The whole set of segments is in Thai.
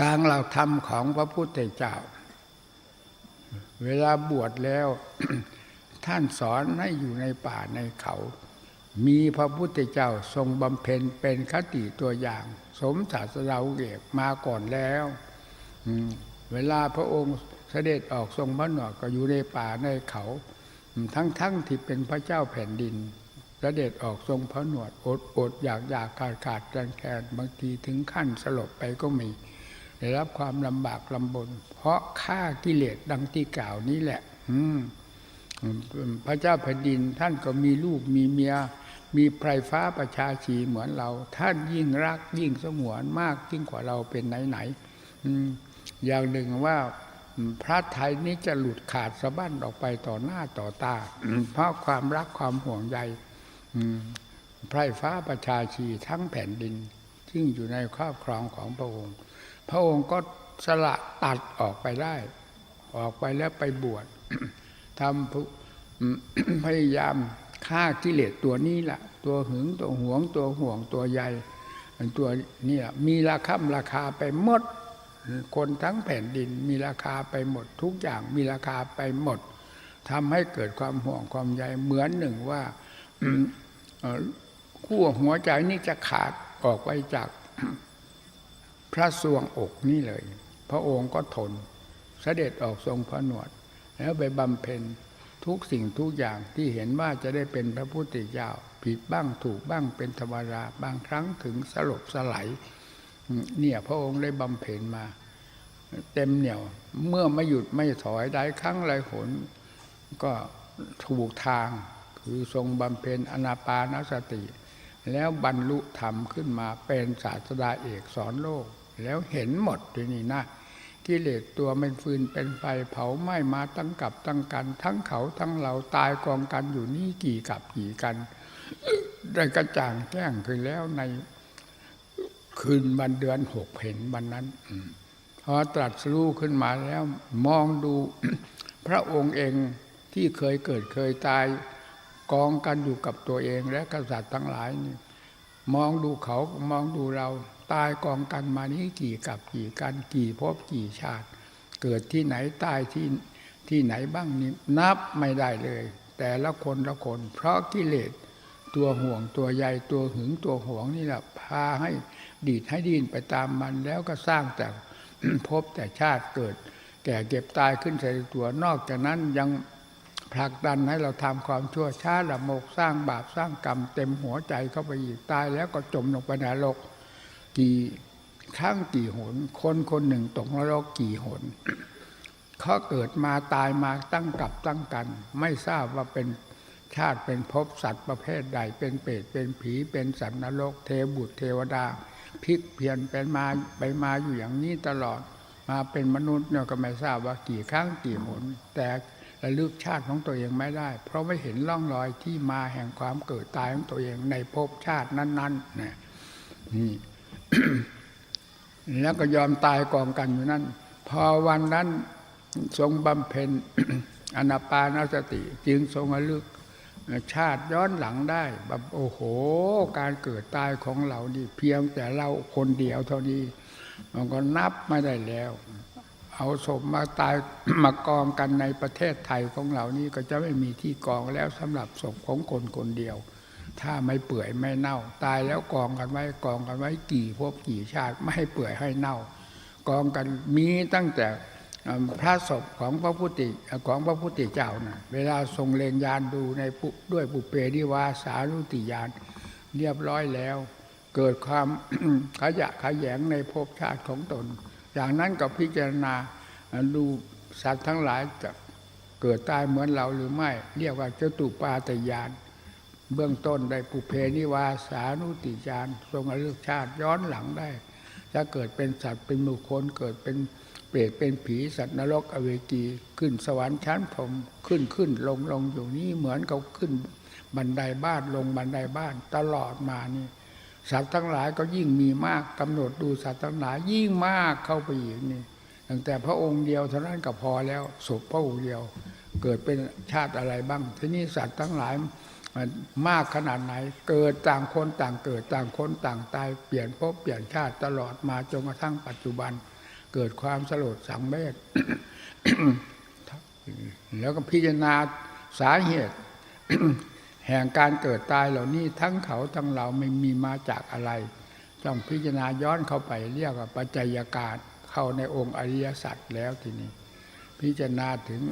ตามเราธรรมของพระพุทธเจ้า เวลาบวชแล้ว ท่านสอนให้อยู่ในป่าในเขา มีพระพุทธเจ้าทรงบำเพ็ญเป็นคติตัวอย่าง สมศาสดาเอกมาก่อนแล้วเวลาพระองค์เสด็จออกทรงพระหนวดก็อยู่ในป่าในเขาอืมทั้งๆที่เป็นพระเจ้าแผ่นดินเสด็จออกทรงพระหนวดอดอดอยากอยากขาดขาดแคลนแคลนบางทีถึงขั้นสลบไปก็มี ได้รับความลำบากลำบน เพราะฆ่ากิเลสดังที่กล่าวนี้แหละ อืมพระเจ้าแผ่นดินท่านก็มีลูกมีเมีย มีไพรฟ้าประชาชีเหมือนเรา ท่านยิ่งรักยิ่งสงวนมากยิ่งกว่าเราเป็นไหนๆอืมอย่างหนึ่งว่าพระไทยนี้จะหลุดขาดสะบั้นออกไปต่อหน้าต่อตาเพราะความรักความห่วงใยไพรฟ้าประชาชีทั้งแผ่นดิน ซึ่งอยู่ในครอบครองของพระองค์ พระองค์ก็สละตัดออกไปได้ ออกไปแล้วไปบวชทำพยายามฆ่ากิเลสตัวนี้แหละตัวหึงตัวหวงตัวห่วงตัวใยตัวนี่มีราคาราคาไปหมด คนทั้งแผ่นดินมีราคาไปหมด ทุกอย่างมีราคาไปหมดทำให้เกิดความห่วงความใยเหมือนหนึ่งว่าขั้วหัวใจนี่จะขาดออกไปจาก พระสวงอกนี่เลย พระองค์ก็ทนเสด็จออกทรงพระหนวด แล้วไปบำเพ็ญทุกสิ่งทุกอย่างที่เห็นว่าจะได้เป็นพระพุทธเจ้าผิดบ้างถูกบ้างเป็นธรรมดาบางครั้งถึงสลบสลายเนี่ยพระองค์ได้บำเพ็ญมา เต็มเหนี่ยวเมื่อไม่หยุดไม่ถอยได้ครั้งไรหน ก็ถูกทางคือทรงบำเพ็ญอนาปานสติ แล้วบรรลุธรรมขึ้นมาเป็นศาสดาเอกสอนโลก แล้วเห็นหมดด้วยนี่นะกิเลสตัวเป็นฟืนเป็นไฟเผาไหม้มาตั้งกับตั้งกัน ทั้งเขาทั้งเราตายกองกันอยู่นี่กี่กับกี่กัน ได้กระจ่างแจ้งขึ้นแล้วในคืนวันเดือนหกเห็นวันนั้นพอตรัสรู้ขึ้นมาแล้ว มองดูพระองค์เองที่เคยเกิดเคยตายกองกันอยู่กับตัวเองและกษัตริย์ทั้งหลายนี่มองดูเขามองดูเรา ตายกองกันมานี้กี่กับกี่กันกี่ภพกี่ชาติ เกิดที่ไหนตายที่ที่ไหนบ้างนี่นับไม่ได้เลย แต่ละคนละคน เพราะกิเลสตัวห่วงตัวใยตัวหึงตัวหวงนี่แหละพาให้ดีดให้ดินไปตามมันแล้วก็สร้างแต่ภพแต่ชาติเกิด แก่เก็บตายขึ้นใส่ตัวนอกจากนั้นยังผลักดันให้เราทำความชั่วช้าละโมกสร้างบาปสร้างกรรมเต็มหัวใจเข้าไปอีกตายแล้วก็จมลงไปในนรก กี่ครั้งกี่หน คนคนหนึ่งตกนรกกี่หนเขาเกิดมาตายมาตั้งกับตั้งกัน ไม่ทราบว่าเป็นชาติเป็นภพสัตว์ประเภทใด เป็นเปรตเป็นผีเป็นสัตว์นรก เทบุตรเทวดาพลิกเพียนเป็นมาไปมาอยู่อย่างนี้ตลอด มาเป็นมนุษย์เนี่ยก็ไม่ทราบว่ากี่ครั้งกี่หน แต่ระลึกชาติของตัวเองไม่ได้ เพราะไม่เห็นร่องรอยที่มาแห่งความเกิดตายของตัวเองในภพชาตินั้นๆนะนี่ แล้วก็ยอมตายกองกันอยู่นั่น พอวันนั้นทรงบำเพ็ญอนาปานสติ จึงทรงระลึกชาติย้อนหลังได้แบบโอ้โห การเกิดตายของเรานี่เพียงแต่เราคนเดียวเท่านี้ มันก็นับไม่ได้แล้ว เอาศพมาตายมากองกันในประเทศไทยของเรานี่ก็จะไม่มีที่กองแล้วสำหรับศพของคนคนเดียว ถ้าไม่เปื่อยไม่เน่า ตายแล้วกองกันไว้กองกันไว้กี่ภพกี่ชาติไม่ให้เปื่อยให้เน่า กองกันมีตั้งแต่พระศพของพระพุทธของพระพุทธเจ้านะเวลาทรงเลงยานดูในด้วยปุเพนิวาสารุติยานเรียบร้อยแล้ว เกิดความขยะขยงในภพชาติของตน อย่างนั้นก็พิจารณาดูสัตว์ทั้งหลายจะเกิดตายเหมือนเราหรือไม่ เรียกว่าเจตุปาตยาน เบื้องต้นได้ปุเพนิวาสานุติยานทรงระลึกชาติย้อนหลังได้จะเกิดเป็นสัตว์เป็นบุคคลเกิดเป็นเปรตเป็นผีสัตว์นรกอเวจีขึ้นสวรรค์ชั้นพรมขึ้นขึ้นลงลงอยู่นี่เหมือนเขาขึ้นบันไดบ้านลงบันไดบ้านตลอดมานี่ สัตว์ทั้งหลายก็ยิ่งมีมากกำหนดดูสัตว์ทั้งหลายยิ่งมากเข้าไปอีกนี่ตั้งแต่พระองค์เดียวเท่านั้นก็พอแล้วศพพระองค์เดียว เกิดเป็นชาติอะไรบ้าง ทีนี้สัตว์ทั้งหลาย มันมากขนาดไหน เกิดต่างคนต่างเกิดต่างคนต่างตายเปลี่ยนภพเปลี่ยนชาติตลอดมาจนกระทั่งปัจจุบัน เกิดความสลดสังเวชแล้วก็พิจารณาสาเหตุ แห่งการเกิดตายเหล่านี้ทั้งเขาทั้งเราไม่มีมาจากอะไรต้องพิจารณาย้อนเข้าไปเรียกว่าปัจจัยการเข้าในองค์อริยสัจแล้วทีนี้ พิจารณาถึง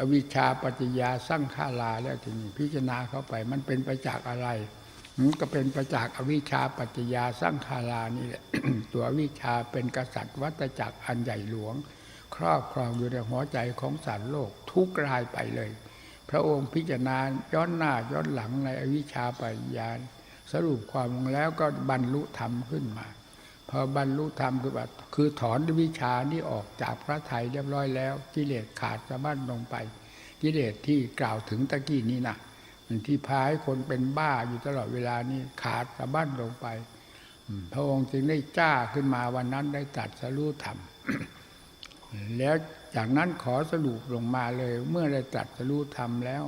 อวิชชาปัจจยาสร้างขาราแล้วทีนี้พิจารณาเข้าไป มันเป็นไปจากอะไรมันก็เป็นไปจากษ์อวิชชาปัจจยาสร้างขารานี่แหละ ตัววิชาเป็นกษัตริย์วัตจักรอันใหญ่หลวง ครอบครองอยู่ในหัวใจของสารโลกทุกรายไปเลย พระองค์พิจารณาย้อนหน้าย้อนหลังในอวิชชาปัจจยาสรุปความแล้วก็บรรลุธรรมขึ้นมา พอบรรลุธรรมคือว่าคือถอนวิชานี้ออกจากพระไทยเรียบร้อยแล้ว กิเลสขาดสะบั้นลงไป กิเลสที่กล่าวถึงตะกี้นี้นะที่พาให้คนเป็นบ้าอยู่ตลอดเวลานี้ขาดสะบั้นลงไปพระองค์จึงได้จ้าขึ้นมาวันนั้นได้ตัดสรู้ธรรมแล้วจากนั้นขอสรุปลงมาเลย เมื่อได้ตัดสรู้ธรรมแล้ว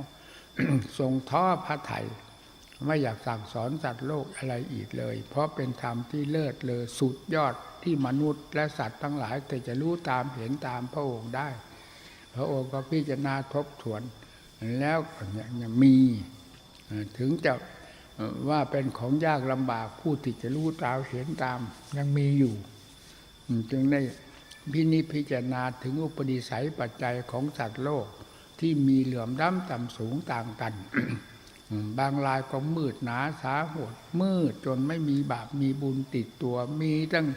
ทรงท้อพระไทย ไม่อยากสั่งสอนสัตว์โลกอะไรอีกเลย เพราะเป็นธรรมที่เลิศเลอสุดยอดที่มนุษย์และสัตว์ทั้งหลายแต่จะรู้ตามเห็นตามพระองค์ได้ พระองค์ก็พิจารณาทบทวน แล้วเนี่ยมีถึงจะว่าเป็นของยากลำบากผู้ที่จะรู้ตามเห็นตาม ยังมีอยู่ จึงได้พินิพิจารณาถึงอุปนิสัยปัจจัยของสัตว์โลกที่มีเหลื่อมล้ำต่ำสูงต่างกัน บางรายก็มืดหนาสาหดมืดจนไม่มีบาปมีบุญติดตัวมีตั้ง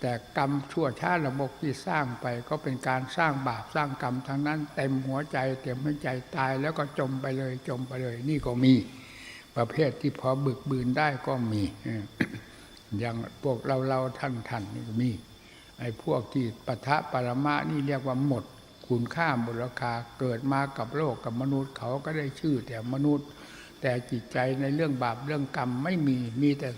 แต่กรรมชั่วชาติระบบที่สร้างไปก็เป็นการสร้างบาปสร้างกรรมทั้งนั้น เต็มหัวใจเต็มหัวใจตายแล้วก็จมไปเลยจมไปเลย นี่ก็มีประเภทที่พอบึกบืนได้ก็มีอออย่างพวกเราเราท่านท่านนี่ก็มีไอ้พวกที่ปะทะปรมะนี่เรียกว่าหมด คุณค่ามูลค่าเกิดมากับโลกกับมนุษย์เขาก็ได้ชื่อแต่มนุษย์ แต่จิตใจในเรื่องบาปเรื่องกรรมไม่มีมีแต่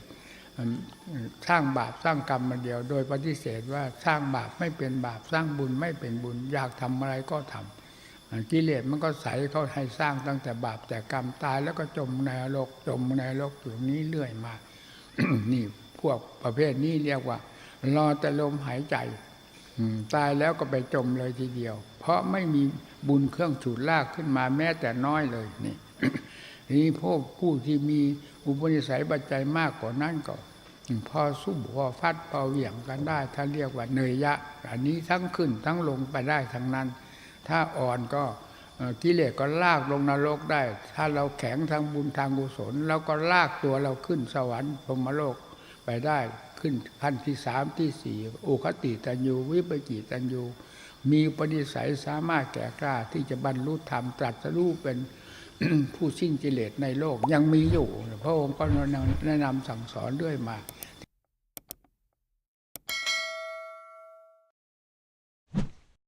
สร้างบาปสร้างกรรมมาเดียว โดยปฏิเสธว่าสร้างบาปไม่เป็นบาปสร้างบุญไม่เป็นบุญ อยากทำอะไรก็ทำอ่ากิเลสมันก็ใส่เขาให้สร้างตั้งแต่บาปแต่กรรมตายแล้วก็จมในนรกจมในนรกอยู่นี้เรื่อยมา นี่พวกประเภทนี้เรียกว่า รอแต่ลมหายใจตายแล้วก็ไปจมเลยทีเดียว เพราะไม่มีบุญเครื่องฉุดลากขึ้นมาแม้แต่น้อยเลยนี่ ทีนี่พวกผู้ที่มีอุปนิสัยปัจจัยมากกว่านั้นก็พอสู้พอฟัดพอเหวี่ยงกันได้ ถ้าเรียกว่าเนยยะ อันนี้ทั้งขึ้นทั้งลงไปได้ทั้งนั้น ถ้าอ่อนก็กิเลสก็ลากลงนรกได้ ถ้าเราแข็งทางบุญทางกุศลเราก็ลากตัวเราขึ้นสวรรค์พรมโลกไปได้ขึ้นขั้นที่สามที่สี่โอคติตัญญูวิปจิตัญญูมีปณิสัยสามารถแก่กล้าที่จะบรรลุธรรมตรัสรู้เป็น ผู้สิ้นกิเลสในโลกยังมีอยู่ พระองค์ก็แนะนำสั่งสอนด้วยมา